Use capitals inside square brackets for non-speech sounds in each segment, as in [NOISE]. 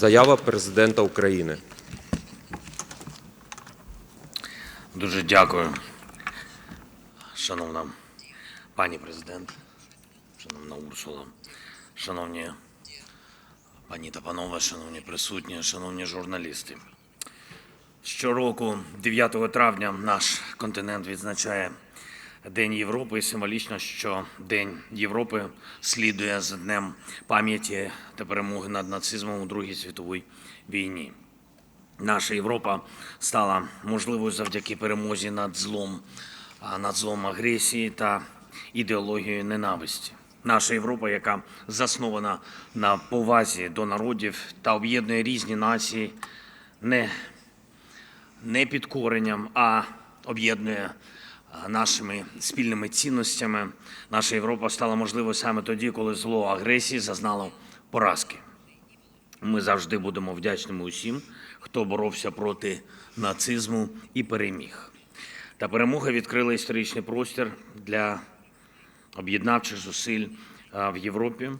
Заява президента України. Дуже дякую, шановна пані президент, шановна Урсула, шановні пані та панове, шановні присутні, шановні журналісти. Щороку, 9 травня, наш континент відзначає День Європи і символічно, що День Європи слідує за Днем пам'яті та перемоги над нацизмом у Другій світовій війні. Наша Європа стала можливою завдяки перемозі над злом, над злом агресії та ідеологією ненависті. Наша Європа, яка заснована на повазі до народів та об'єднує різні нації, не, не підкоренням, а об'єднує нашими спільними цінностями. Наша Європа стала можливою саме тоді, коли зло агресії зазнало поразки. Ми завжди будемо вдячними усім, хто боровся проти нацизму і переміг. Та перемога відкрила історичний простір для об'єднавчих зусиль в Європі.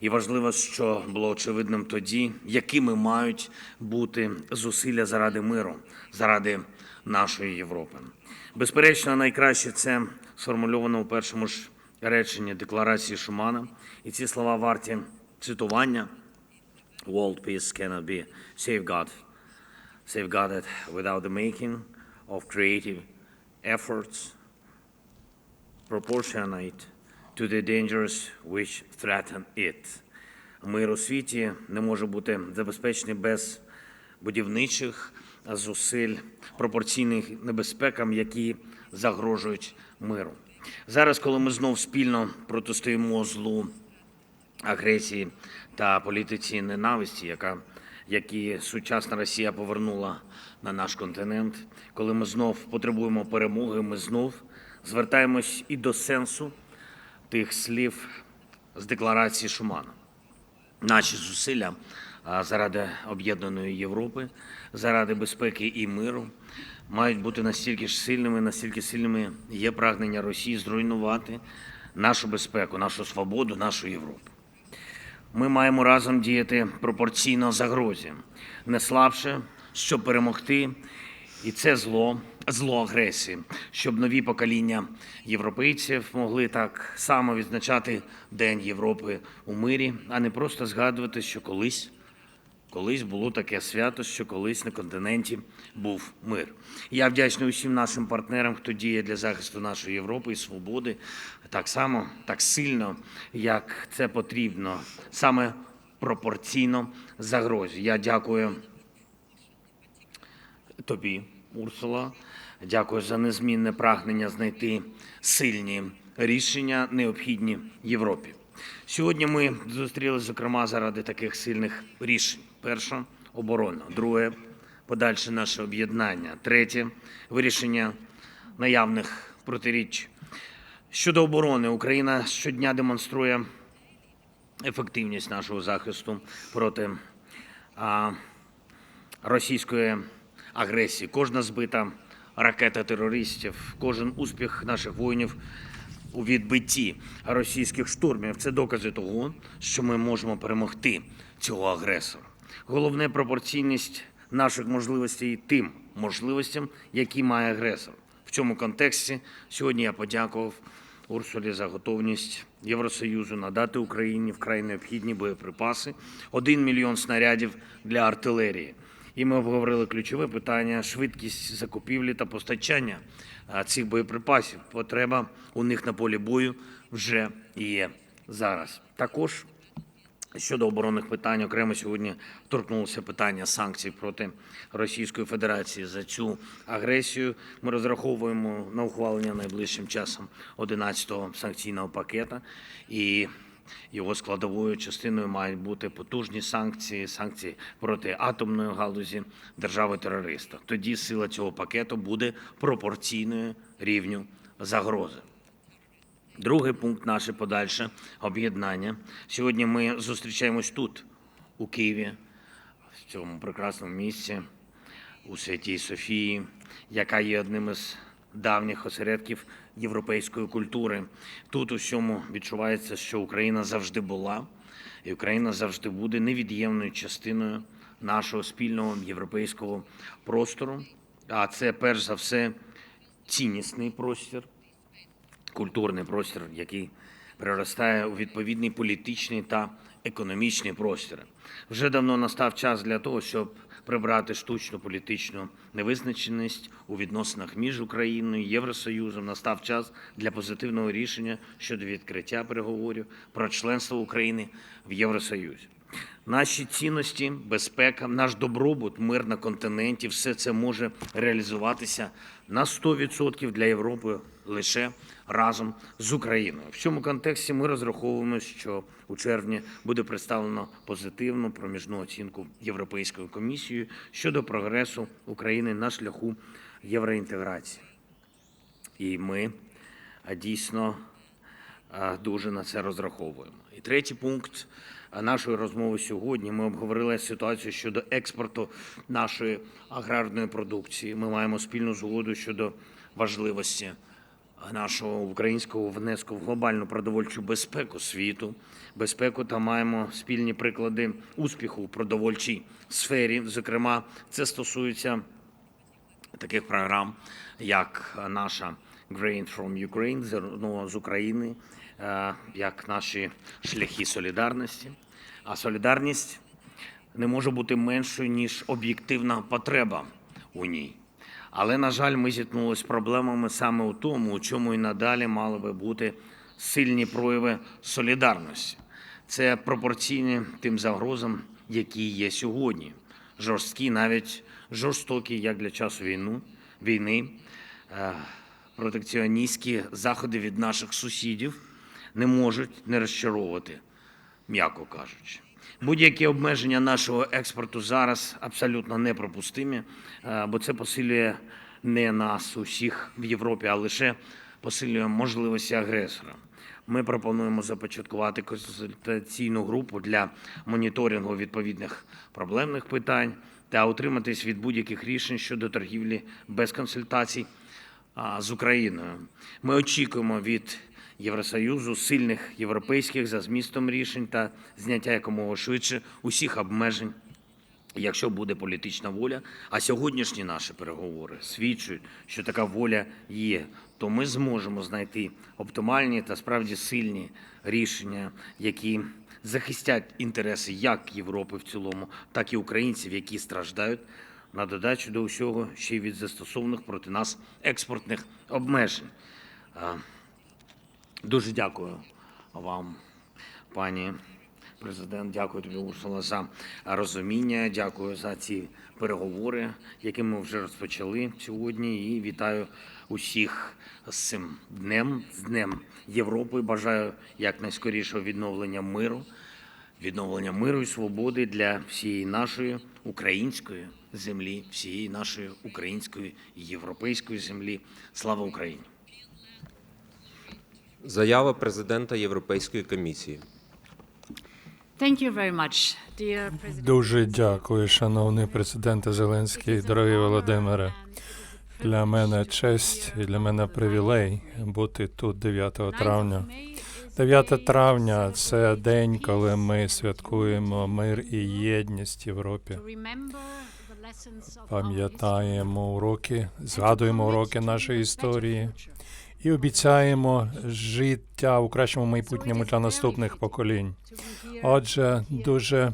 І важливо, що було очевидним тоді, якими мають бути зусилля заради миру, заради нашої Європи. Безперечно, найкраще це сформульовано у першому ж реченні декларації Шумана. І ці слова варті цитування. World peace cannot be safeguarded, safeguarded without the making of creative efforts proportionate to the dangers which threaten it. Мир у світі не може бути забезпечений без будівничих зусиль, пропорційних небезпекам, які загрожують миру. Зараз, коли ми знов спільно протистоїмо злу агресії та політиці ненависті, яка, які сучасна Росія повернула на наш континент. Коли ми знов потребуємо перемоги, ми знов звертаємось і до сенсу тих слів з декларації Шумана. Наші зусилля заради об'єднаної Європи, заради безпеки і миру мають бути настільки ж сильними, настільки сильними є прагнення Росії зруйнувати нашу безпеку, нашу свободу, нашу Європу. Ми маємо разом діяти пропорційно загрозі, не слабше, щоб перемогти і це зло, зло агресії, щоб нові покоління європейців могли так само відзначати День Європи у мирі, а не просто згадувати, що колись. Колись було таке свято, що колись на континенті був мир. Я вдячний усім нашим партнерам, хто діє для захисту нашої Європи і свободи, так само, так сильно, як це потрібно, саме пропорційно загрозі. Я дякую тобі, Урсула. Дякую за незмінне прагнення знайти сильні рішення, необхідні Європі. Сьогодні ми зустрілися, зокрема, заради таких сильних рішень: перше оборона, друге подальше наше об'єднання, третє вирішення наявних протиріч. Щодо оборони, Україна щодня демонструє ефективність нашого захисту проти а, російської агресії. Кожна збита ракета терористів, кожен успіх наших воїнів у відбитті російських штурмів це докази того, що ми можемо перемогти цього агресора. Головне пропорційність наших можливостей тим можливостям, які має агресор. В цьому контексті сьогодні я подякував Урсулі за готовність Євросоюзу надати Україні вкрай необхідні боєприпаси, 1 мільйон снарядів для артилерії. І ми обговорили ключове питання швидкість закупівлі та постачання цих боєприпасів. Потреба у них на полі бою вже є зараз. Також Щодо оборонних питань, окремо сьогодні торкнулося питання санкцій проти Російської Федерації за цю агресію. Ми розраховуємо на ухвалення найближчим часом 11-го санкційного пакета, і його складовою частиною мають бути потужні санкції, санкції проти атомної галузі держави-терориста. Тоді сила цього пакету буде пропорційною рівню загрози. Другий пункт наше подальше об'єднання. Сьогодні ми зустрічаємось тут, у Києві, в цьому прекрасному місці, у Святій Софії, яка є одним із давніх осередків європейської культури. Тут усьому відчувається, що Україна завжди була, і Україна завжди буде невід'ємною частиною нашого спільного європейського простору. А це перш за все ціннісний простір, культурний простір, який переростає у відповідний політичний та економічний простір. Вже давно настав час для того, щоб прибрати штучну політичну невизначеність у відносинах між Україною і Євросоюзом. Настав час для позитивного рішення щодо відкриття переговорів про членство України в Євросоюзі. Наші цінності, безпека, наш добробут, мир на континенті все це може реалізуватися на 100% для Європи лише разом з Україною. В цьому контексті ми розраховуємо, що у червні буде представлено позитивну проміжну оцінку Європейською комісією щодо прогресу України на шляху євроінтеграції. І ми дійсно дуже на це розраховуємо. І третій пункт нашої розмови сьогодні. Ми обговорили ситуацію щодо експорту нашої аграрної продукції. Ми маємо спільну згоду щодо важливості нашого українського внеску в глобальну продовольчу безпеку світу, безпеку та маємо спільні приклади успіху в продовольчій сфері. Зокрема, це стосується таких програм, як наша Grain from Ukraine, зерно з України, е, як наші шляхи солідарності. А солідарність не може бути меншою, ніж об'єктивна потреба у ній. Але, на жаль, ми зіткнулися з проблемами саме у тому, у чому і надалі мали би бути сильні прояви солідарності. Це пропорційні тим загрозам, які є сьогодні. Жорсткі, навіть жорстокі, як для часу війну, війни, е, протекціоністські заходи від наших сусідів не можуть не розчаровувати, м'яко кажучи. Будь-які обмеження нашого експорту зараз абсолютно неприпустимі, е, бо це посилює не нас усіх в Європі, а лише посилює можливості агресора. Ми пропонуємо започаткувати консультаційну групу для моніторингу відповідних проблемних питань та утриматись від будь-яких рішень щодо торгівлі без консультацій з Україною. Ми очікуємо від Євросоюзу сильних європейських за змістом рішень та зняття якомога швидше усіх обмежень. Якщо буде політична воля, а сьогоднішні наші переговори свідчують, що така воля є, то ми зможемо знайти оптимальні та справді сильні рішення, які захистять інтереси як Європи в цілому, так і українців, які страждають на додачу до усього ще й від застосованих проти нас експортних обмежень. Дуже дякую вам, пані президент. Дякую тобі, Урсула, за розуміння. Дякую за ці переговори, які ми вже розпочали сьогодні. І вітаю усіх з цим днем, з Днем Європи. Бажаю якнайскорішого відновлення миру, відновлення миру і свободи для всієї нашої української землі, всієї нашої української європейської землі. Слава Україні! Заява президента Європейської комісії. Thank you very much, dear Дуже дякую, шановний президенте Зеленський, дорогий Володимире. Для мене честь і для мене привілей бути тут 9 травня. 9 травня це день, коли ми святкуємо мир і єдність в Європі. Пам'ятаємо уроки, згадуємо уроки нашої історії і обіцяємо життя у кращому майбутньому для наступних поколінь. Отже, дуже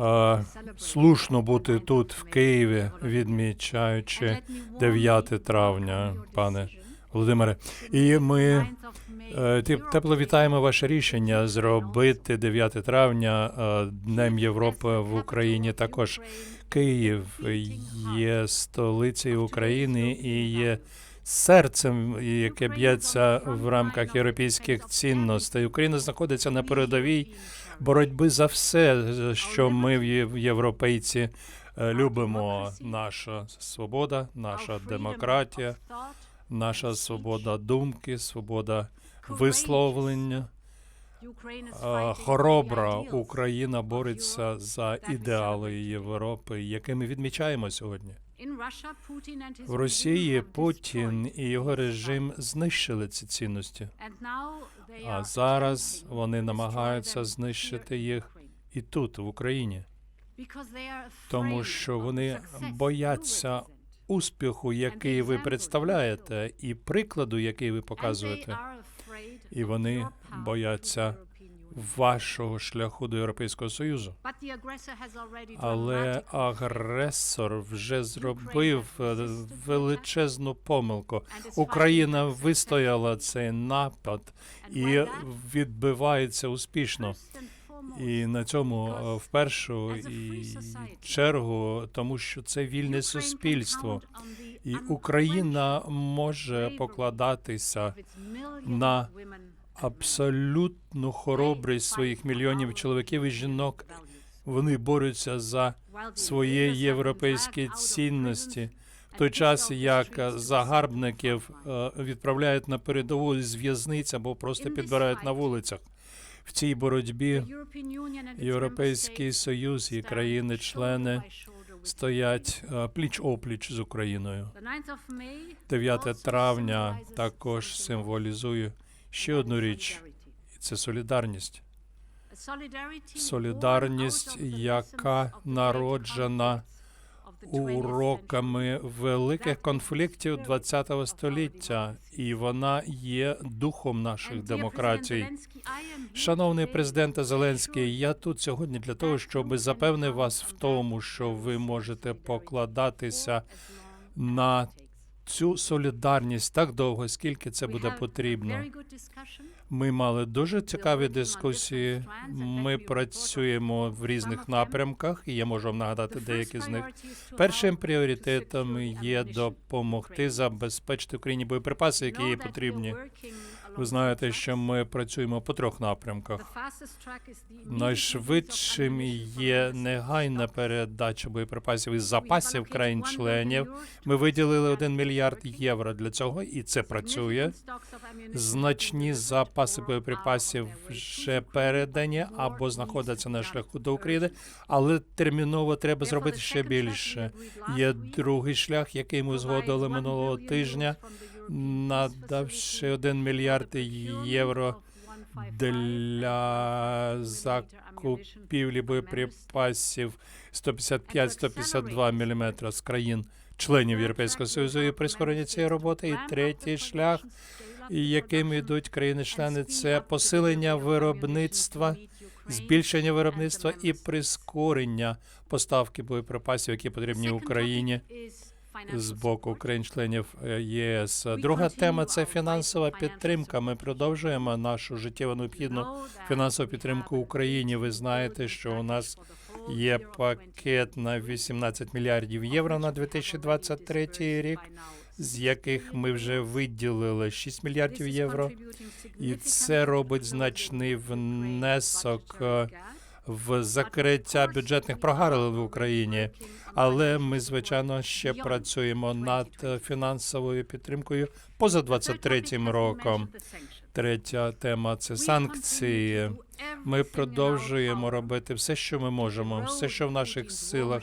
е, слушно бути тут, в Києві, відмічаючи 9 травня, пане Володимире. І ми е, тепло вітаємо ваше рішення зробити 9 травня е, Днем Європи в Україні. Також Київ є столицею України і є серцем, яке б'ється в рамках європейських цінностей. Україна знаходиться на передовій боротьби за все, що ми в європейці е, любимо. Наша свобода, наша демократія, наша свобода думки, свобода висловлення. Хоробра Україна бореться за ідеали Європи, які ми відмічаємо сьогодні. В Росії Путін і його режим знищили ці цінності. А зараз вони намагаються знищити їх і тут, в Україні. тому що вони бояться успіху, який ви представляєте, і прикладу, який ви показуєте. І вони бояться вашого шляху до Європейського Союзу. Але агресор вже зробив е, величезну помилку. Україна вистояла цей напад і відбивається успішно. І на цьому е, в першу і чергу, тому що це вільне суспільство, і Україна може покладатися на абсолютну хоробрість своїх мільйонів чоловіків і жінок. Вони борються за свої європейські цінності. В той час як загарбників е, відправляють на передову з в'язниць або просто підбирають на вулицях. В цій боротьбі Європейський Союз і країни-члени стоять е, пліч опліч з Україною. 9 травня також символізує ще одну річ, це солідарність. Солідарність, яка народжена уроками великих конфліктів ХХ століття, і вона є духом наших демократій. Шановний президенте Зеленський, я тут сьогодні для того, щоб запевнити вас в тому, що ви можете покладатися на цю солідарність так довго, скільки це буде потрібно. Ми мали дуже цікаві дискусії. Ми працюємо в різних напрямках, і я можу вам нагадати деякі з них. Першим пріоритетом є допомогти забезпечити Україні боєприпаси, які їй потрібні. Ви знаєте, що ми працюємо по трьох напрямках. Найшвидшим є негайна передача боєприпасів із запасів країн-членів. Ми виділили 1 мільярд євро для цього, і це працює. Значні запаси боєприпасів вже передані або знаходяться на шляху до України, але терміново треба зробити ще більше. Є другий шлях, який ми згодили минулого тижня, надавши 1 мільярд євро для закупівлі боєприпасів 155-152 мм з країн членів Європейського Союзу і прискорення цієї роботи. І третій шлях, яким йдуть країни-члени, це посилення виробництва, збільшення виробництва і прискорення поставки боєприпасів, які потрібні Україні з боку країн-членів е, ЄС. Друга тема це фінансова підтримка. Ми продовжуємо нашу життєво необхідну фінансову підтримку Україні. Ви знаєте, що у нас є пакет на 18 мільярдів євро на 2023 рік, з яких ми вже виділили 6 мільярдів євро. І це робить значний внесок е, в закриття бюджетних прогалин в Україні. Але ми, звичайно, ще працюємо над е, фінансовою підтримкою поза 23-м роком. Третя тема це санкції. Ми продовжуємо робити все, що ми можемо, все, що в наших силах,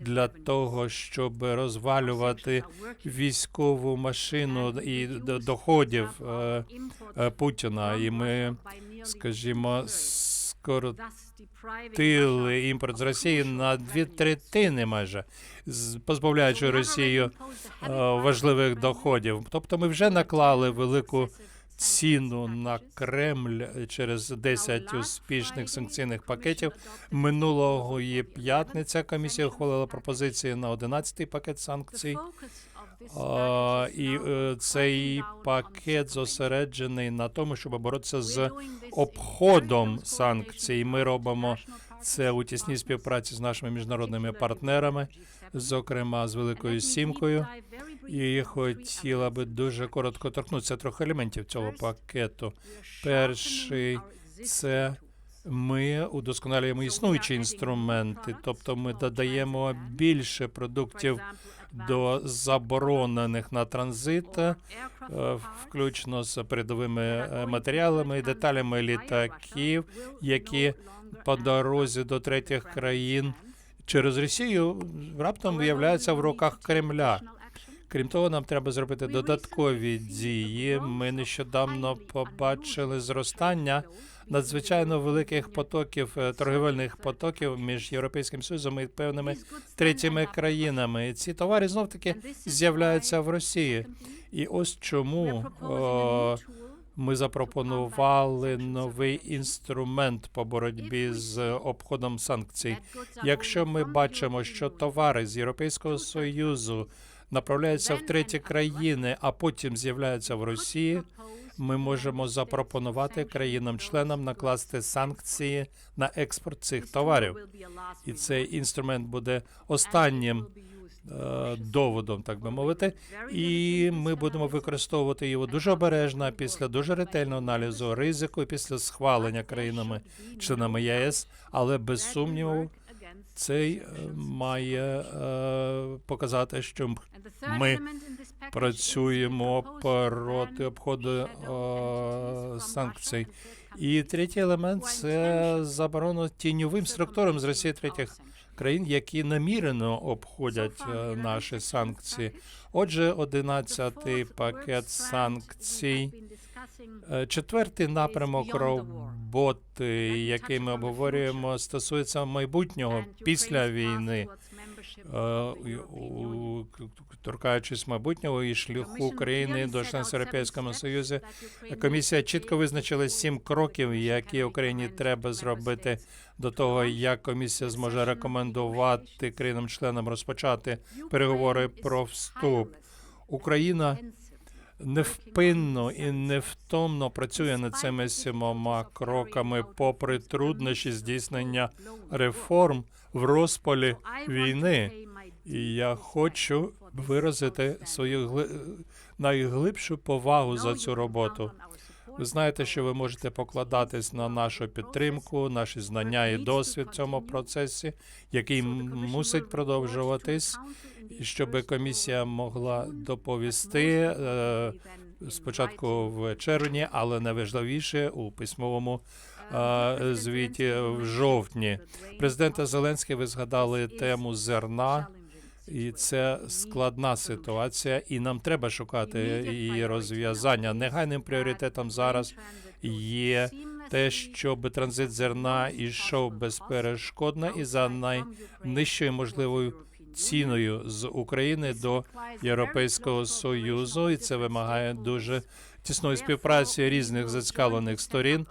для того, щоб розвалювати військову машину і доходів е, е, Путіна. І ми, скажімо, скоротили імпорт з Росії на дві третини, майже позбавляючи Росію е, важливих доходів. Тобто, ми вже наклали велику ціну на Кремль через 10 успішних санкційних пакетів. Минулого п'ятниця. Комісія ухвалила пропозиції на 11-й пакет санкцій. А, і е, цей пакет зосереджений на тому, щоб боротися з обходом санкцій. Ми робимо це у тісній співпраці з нашими міжнародними партнерами, зокрема з Великою Сімкою. І хотіла би дуже коротко торкнутися трьох елементів цього пакету. Перший це ми удосконалюємо існуючі інструменти, тобто ми додаємо більше продуктів до заборонених на транзит, е, включно з передовими е, матеріалами і деталями літаків, які по дорозі до третіх країн через Росію раптом виявляються в руках Кремля. Крім того, нам треба зробити додаткові дії. Ми нещодавно побачили зростання надзвичайно великих потоків е, торгівельних потоків між європейським союзом і певними третіми країнами. І ці товари знов таки з'являються в Росії. І ось чому о, ми запропонували новий інструмент по боротьбі з обходом санкцій. Якщо ми бачимо, що товари з Європейського союзу направляються в треті країни, а потім з'являються в Росії, ми можемо запропонувати країнам-членам накласти санкції на експорт цих товарів. І цей інструмент буде останнім е, доводом, так би мовити, і ми будемо використовувати його дуже обережно після дуже ретельного аналізу ризику, після схвалення країнами членами ЄС, але без сумніву. Цей е, має е, показати, що ми працюємо проти обходу е, санкцій. І третій елемент це заборона тіньовим структурам з Росії третіх країн, які намірено обходять наші санкції. Отже, одинадцятий пакет санкцій. Е, Четвертий напрямок роботи, який ми обговорюємо, стосується майбутнього після війни. Е, торкаючись майбутнього і шляху України до членства Європейському Союзі, комісія чітко визначила сім кроків, які Україні треба зробити до того, як комісія зможе рекомендувати країнам-членам розпочати переговори про вступ. Україна невпинно і невтомно працює над цими сімома кроками, попри труднощі здійснення реформ в розпалі війни. І я хочу виразити свою гли- найглибшу повагу за цю роботу. Ви знаєте, що ви можете покладатись на нашу підтримку, наші знання і досвід в цьому процесі, який мусить продовжуватись, щоб комісія могла доповісти е, спочатку в червні, але найважливіше у письмовому е, звіті в жовтні. Президента Зеленський ви згадали тему зерна. І це складна ситуація, і нам треба шукати її розв'язання. Негайним пріоритетом зараз є те, щоб транзит зерна йшов безперешкодно і за найнижчою можливою ціною з України до Європейського союзу, і це вимагає дуже тісної співпраці різних зацікавлених сторін.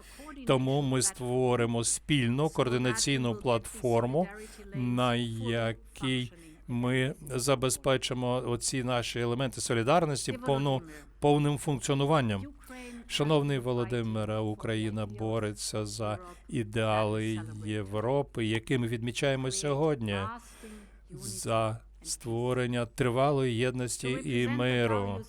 Тому ми створимо спільну координаційну платформу, на якій ми забезпечимо оці наші елементи солідарності повну, повним функціонуванням. Шановний Володимире, Україна бореться за ідеали Європи, які ми відмічаємо сьогодні, за створення тривалої єдності і миру,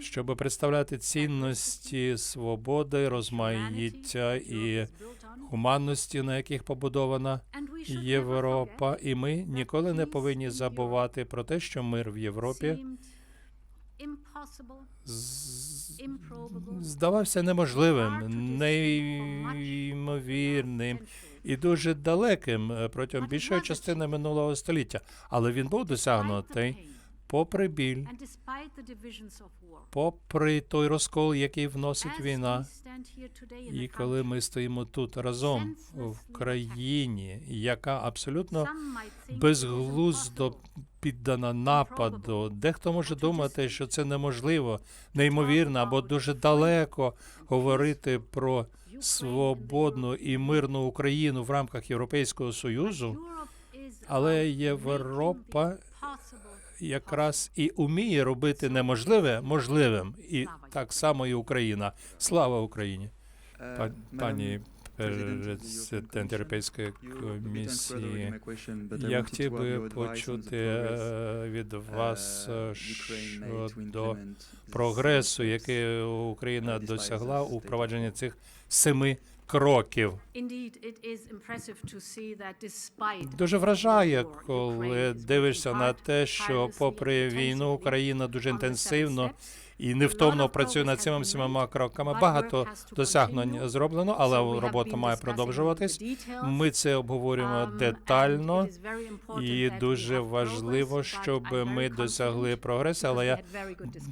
щоб представляти цінності свободи, розмаїття і гуманності, на яких побудована Європа, і ми ніколи не повинні забувати про те, що мир в Європі здавався неможливим, неймовірним і дуже далеким е, протягом більшої частини минулого століття. Але він був досягнутий попри біль, попри той розкол, який вносить війна. І коли ми стоїмо тут разом в країні, яка абсолютно безглуздо піддана нападу. Дехто може думати, що це неможливо, неймовірно або дуже далеко говорити про свободну і мирну Україну в рамках Європейського союзу, але Європа якраз і уміє робити неможливе можливим, і так само і Україна. Слава Україні, Па- пані президент Європейської комісії. Я хотів би почути е, від вас е, щодо прогресу, який Україна досягла у впровадженні цих семи кроків. Дуже вражає, коли дивишся на те, що попри війну Україна дуже інтенсивно і невтомно працює над цими всіма кроками. Багато досягнень зроблено, але робота має продовжуватись. Ми це обговорюємо детально, і дуже важливо, щоб ми досягли прогресу. Але я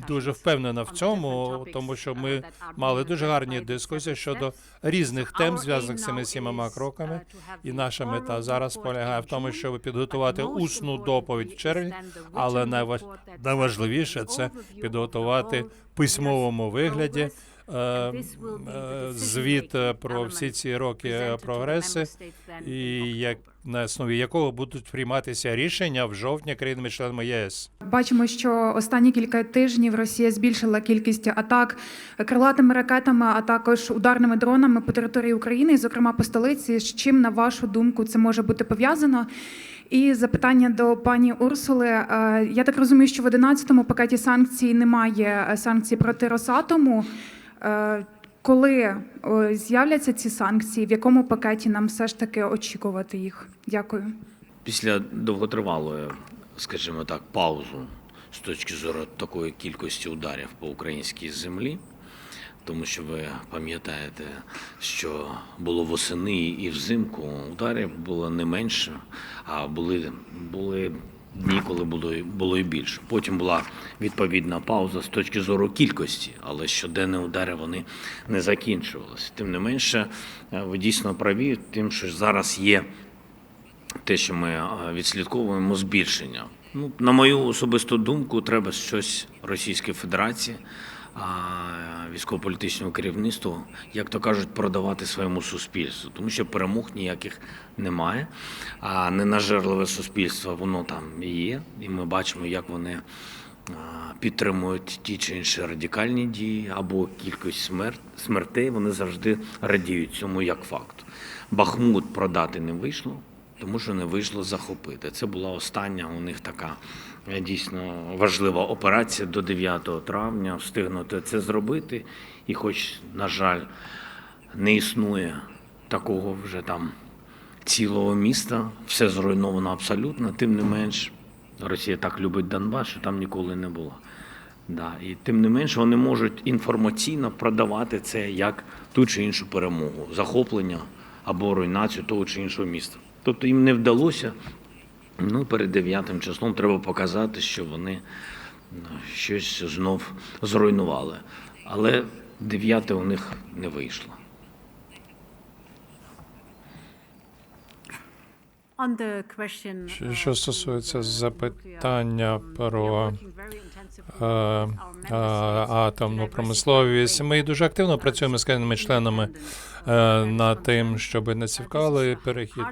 дуже впевнена в цьому, тому що ми мали дуже гарні дискусії щодо різних тем, зв'язаних з цими сімома кроками. І наша мета зараз полягає в тому, щоб підготувати усну доповідь в червні, але найваж... найважливіше це підготувати в письмовому вигляді е, е, звіт е, про всі ці роки прогреси, і як на основі якого будуть прийматися рішення в жовтні країнами-членами ЄС. Бачимо, що останні кілька тижнів Росія збільшила кількість атак крилатими ракетами, а також ударними дронами по території України, зокрема по столиці. З чим, на вашу думку, це може бути пов'язано? І запитання до пані Урсули. Е, Я так розумію, що в 11-му пакеті санкцій немає е, санкцій проти Росатому. Е, Коли з'являться ці санкції, в якому пакеті нам все ж таки очікувати їх? Дякую. Після довготривалої, скажімо так, паузу з точки зору такої кількості ударів по українській землі, тому що ви пам'ятаєте, що було восени і взимку ударів було не менше, а були, були дні, коли було, було і більше. Потім була відповідна пауза з точки зору кількості, але щоденні удари вони не закінчувалися. Тим не менше, е, ви дійсно праві, тим, що зараз є те, що ми е, відслідковуємо збільшення. Ну, на мою особисту думку, треба щось Російській Федерації, а, військово-політичному керівництву, як то кажуть, продавати своєму суспільству, тому що перемог ніяких немає. А ненажерливе суспільство, воно там є, і ми бачимо, як вони підтримують ті чи інші радикальні дії або кількість смерть, смертей, вони завжди радіють цьому як факту. Бахмут продати не вийшло, тому що не вийшло захопити. Це була остання у них така е, дійсно важлива операція до 9 травня. Встигнути це зробити. І, хоч, на жаль, не існує такого вже там цілого міста, все зруйновано абсолютно, тим не менш, Росія так любить Донбас, що там ніколи не було. Да, і тим не менше вони можуть інформаційно продавати це як ту чи іншу перемогу, захоплення або руйнацію того чи іншого міста. Тобто їм не вдалося. Ну, перед 9 числом треба показати, що вони ну, щось знов зруйнували. Але 9 у них не вийшло. Що- що стосується запитання про, е, е, атомну промисловість. Ми дуже активно працюємо з країнами членами е, над тим, щоб не цікавили перехід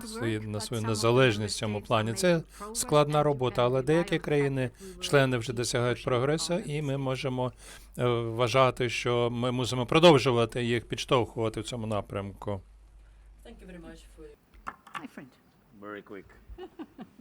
на свою незалежність в цьому плані. Це складна робота, але деякі країни, that we will члени вже досягають прогресу, і ми можемо е, вважати, що ми мусимо продовжувати їх підштовхувати в цьому напрямку. My friend. Very quick. [LAUGHS]